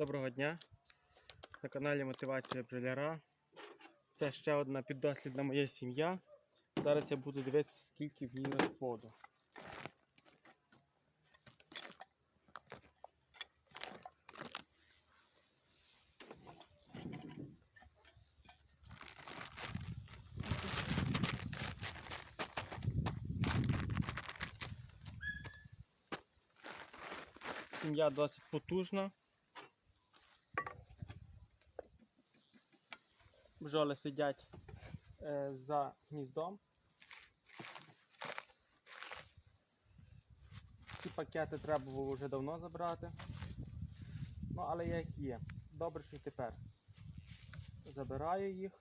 Доброго дня! На каналі Мотивація бджоляра. Це ще одна піддослідна моя сім'я. Зараз я буду дивитися, скільки в ній розплоду. Сім'я досить потужна. Бджоли сидять е, за гніздом. Ці пакети треба було вже давно забрати. Ну, але як є. Добре, що тепер забираю їх.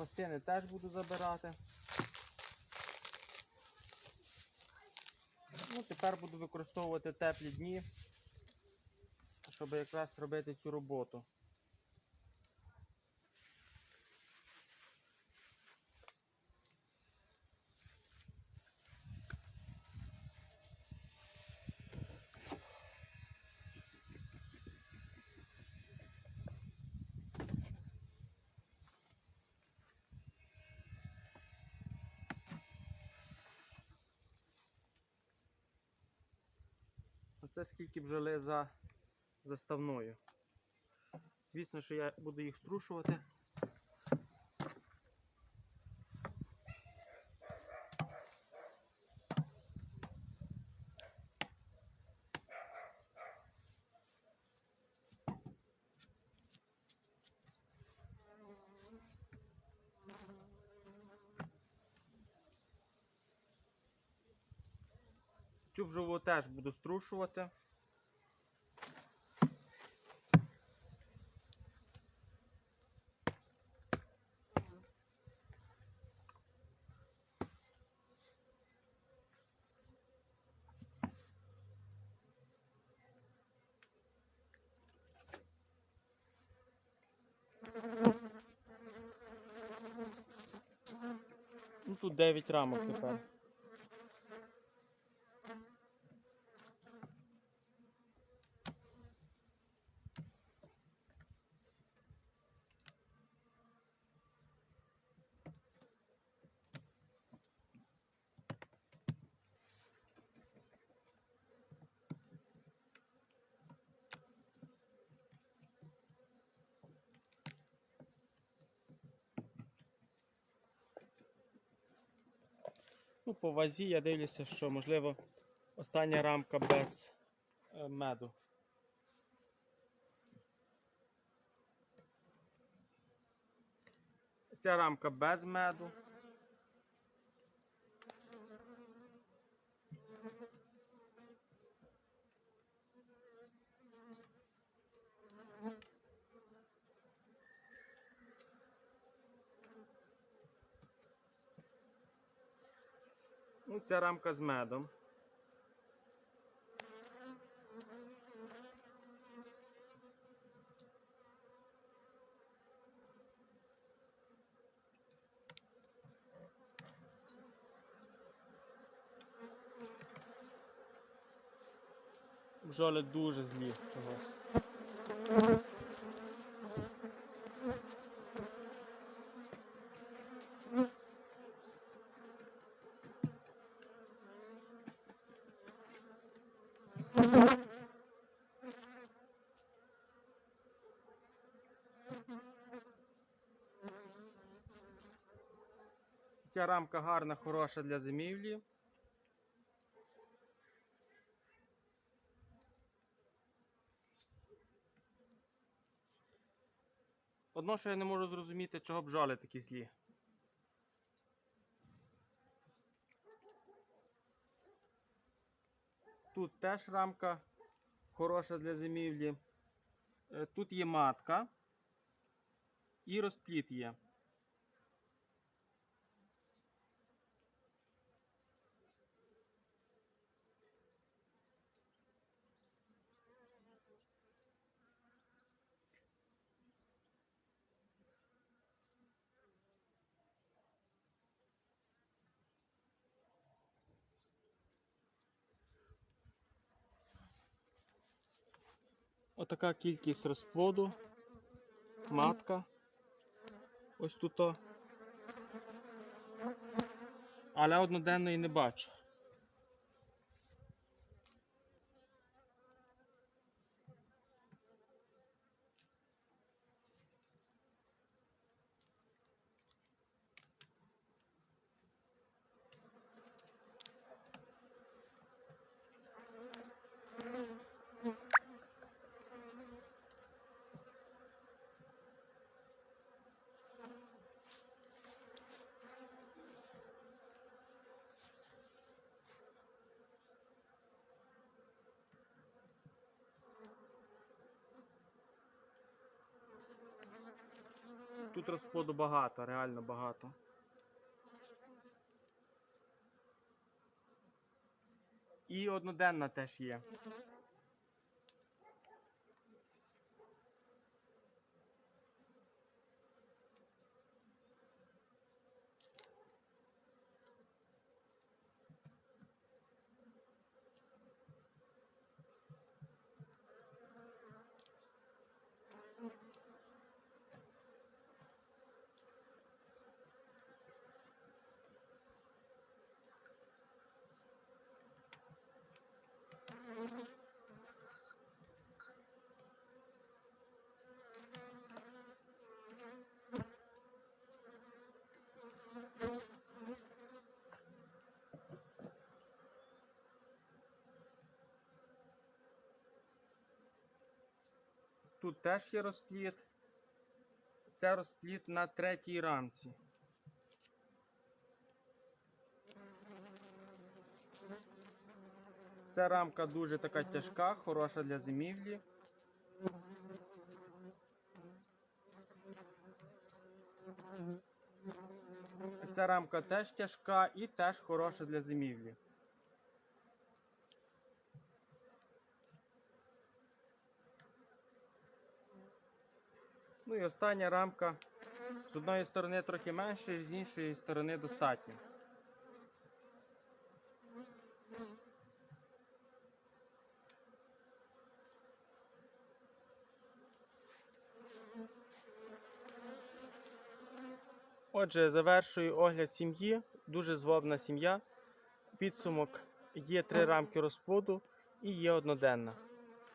Пластини теж буду забирати. Ну, тепер буду використовувати теплі дні, щоб якраз робити цю роботу. Оце скільки б за заставною. Звісно, що я буду їх струшувати. Цю бджолу теж буду струшувати. Ну, тут 9 рамок тепер. Ну, по вазі я дивлюся, що можливо остання рамка без е, меду. Ця рамка без меду. Ну, ця рамка з медом. Бджоли дуже злі чогось. Ця рамка гарна, хороша для зимівлі. Одно, що я не можу зрозуміти, чого бджоли такі злі. Тут теж рамка хороша для зимівлі. Е, Тут є матка і розпліт є. Отака кількість розплоду. Матка. Ось тут. Але одноденної не бачу. Тут розплоду багато, реально багато. І одноденна теж є. Тут теж є розпліт. Це розпліт на третій рамці. Ця рамка дуже така тяжка, хороша для зимівлі. Ця рамка теж тяжка і теж хороша для зимівлі. Ну і остання рамка. З одної сторони трохи менше, з іншої сторони достатньо. Отже, завершую огляд сім'ї. Дуже злобна сім'я. Підсумок є три рамки розплоду і є одноденна.